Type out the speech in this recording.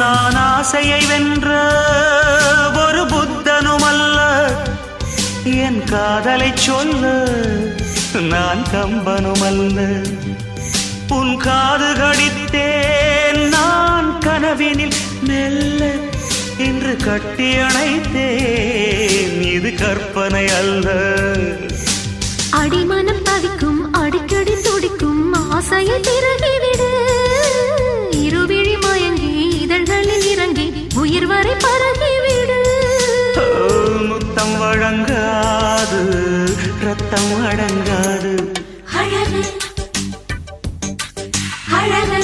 நான் ஆசையை வென்ற ஒரு புத்தனும் அல்ல என் காதலை சொல்ல நான் கம்பனும் அல்ல உன் காது கடித்தேன் நான் கனவினில் மெல்ல என்று கட்டி அணைத்தேன். இது கற்பனை அல்ல. அடிமனம் தவிக்கும் அடிக்கடி துடிக்கும் ஆசையை திறகிவிடு பரகிவிடு முத்தம் வழங்காது ரத்தம் அடங்காது. அழகு. அழகு.